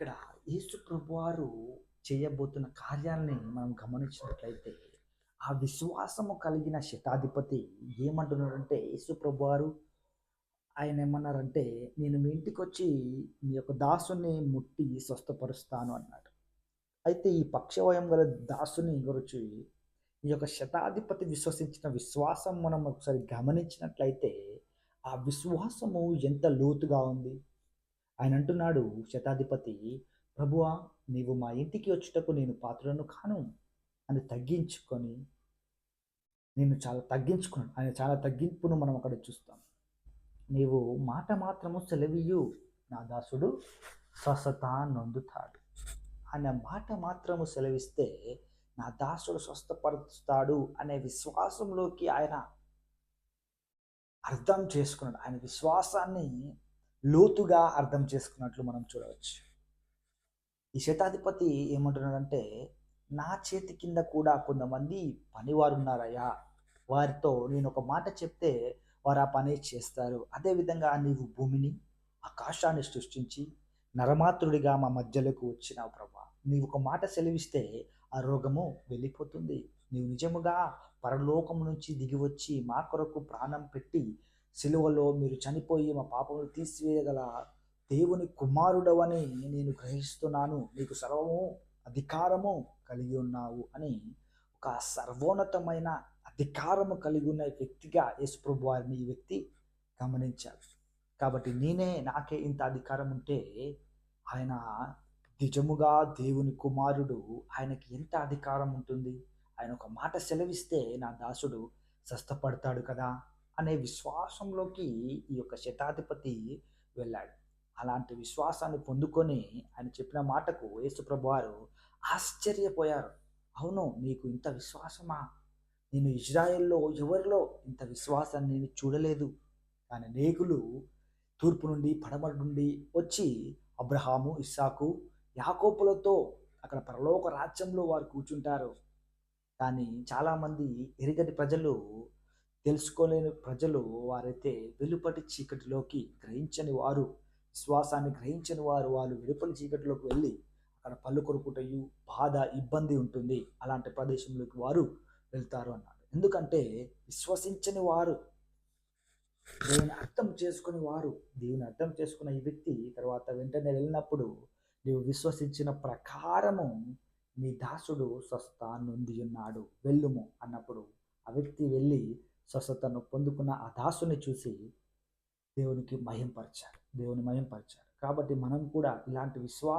ఇక్కడ యేసు ప్రభువారు చేయబోతున్న కార్యాలని మనం గమనించినట్లయితే ఆ విశ్వాసము కలిగిన శతాధిపతి ఏమంటున్నాడంటే యేసు ప్రభువారు ఆయన ఏమన్నారంటే నేను మీ ఇంటికి వచ్చి మీ యొక్క దాసుని ముట్టి స్వస్థపరుస్తాను అన్నాడు. అయితే ఈ పక్షవయం గల దాసుని గురించి ఈ యొక్క శతాధిపతి విశ్వసించిన విశ్వాసం మనం ఒకసారి గమనించినట్లయితే ఆ విశ్వాసము ఎంత లోతుగా ఉంది? ఆయన అంటున్నాడు శతాధిపతి ప్రభువా నీవు మా ఇంటికి వచ్చుటకు నేను పాత్రను కాను. అని తగ్గించుకొని నేను చాలా తగ్గించుకున్నాను ఆయన చాలా తగ్గింపును మనం అక్కడ చూస్తాం. నీవు మాట మాత్రము సెలవియు నా దాసుడు స్వస్థత నొందుతాడు. ఆయన మాట మాత్రము సెలవిస్తే నా దాసుడు స్వస్థపరుస్తాడు అనే విశ్వాసంలోకి ఆయన అర్థం చేసుకున్నాడు. ఆయన విశ్వాసాన్ని లోతుగా అర్థం చేసుకున్నట్లు మనం చూడవచ్చు. ఈ శతాధిపతి ఏమంటున్నాడంటే నా చేతి కింద కూడా కొంతమంది పనివారు ఉన్నారయ్యా. వారితో నేను ఒక మాట చెప్తే వారు ఆ పని చేస్తారు. అదేవిధంగా నీవు భూమిని ఆకాశాన్ని సృష్టించి నరమాత్రుడిగా మా మధ్యలోకి వచ్చినావు ప్రభా. నీవు ఒక మాట సెలవిస్తే ఆ రోగము వెళ్ళిపోతుంది. నీవు నిజముగా పరలోకం నుంచి దిగి వచ్చి మా కొరకు ప్రాణం పెట్టి సిలువలో మీరు చనిపోయి మా పాపములు తీసివేయగల దేవుని కుమారుడవని నేను గ్రహిస్తున్నాను. నీకు సర్వము అధికారము కలిగి ఉన్నావు అని ఒక సర్వోన్నతమైన అధికారము కలిగి ఉన్న వ్యక్తిగా యేసుప్రభు వారిని ఈ వ్యక్తి గమనించారు కాబట్టి నేనే నాకే ఇంత అధికారం ఉంటే ఆయన నిజముగా దేవుని కుమారుడు ఆయనకి ఎంత అధికారం ఉంటుంది? ఆయన ఒక మాట సెలవిస్తే నా దాసుడు స్వస్థపడతాడు కదా? అనే విశ్వాసంలోకి ఈ యొక్క శతాధిపతి వెళ్ళాడు. అలాంటి విశ్వాసాన్ని పొందుకొని ఆయన చెప్పిన మాటకు యేసుప్రభు వారు ఆశ్చర్యపోయారు. అవును నీకు ఇంత విశ్వాసమా? నేను ఇజ్రాయెల్లో ఎవరిలో ఇంత విశ్వాసాన్ని నేను చూడలేదు. కానీ నేకులు తూర్పు నుండి పడమటి నుండి వచ్చి అబ్రహాము ఇస్సాకు యాకోపులతో అక్కడ పరలోక రాజ్యంలో వారు కూర్చుంటారు. కానీ చాలామంది ఎరుగని ప్రజలు తెలుసుకోలేని ప్రజలు వారైతే వెలుపటి చీకటిలోకి గ్రహించని వారు విశ్వాసాన్ని గ్రహించని వారు వాళ్ళు వెలుపలి చీకటిలోకి వెళ్ళి అక్కడ పళ్ళు కొరుకుటయు బాధ ఇబ్బంది ఉంటుంది. అలాంటి ప్రదేశంలోకి వారు వెళ్తారు అన్నాడు. ఎందుకంటే విశ్వసించని వారు దేవుని అర్థం చేసుకుని వారు దేవుని అర్థం చేసుకున్న ఈ వ్యక్తి తర్వాత వెంటనే వెళ్ళినప్పుడు నీవు విశ్వసించిన ప్రకారము నీ దాసుడు స్వస్థ నొంది ఉన్నాడు వెళ్ళుము అన్నప్పుడు ఆ వ్యక్తి వెళ్ళి స్వస్థతను పొందుకున్న ఆ దాసుని చూసి దేవునికి మహింపరిచారు. దేవుని మహింపరిచారు. కాబట్టి మనం కూడా ఇలాంటి విశ్వాస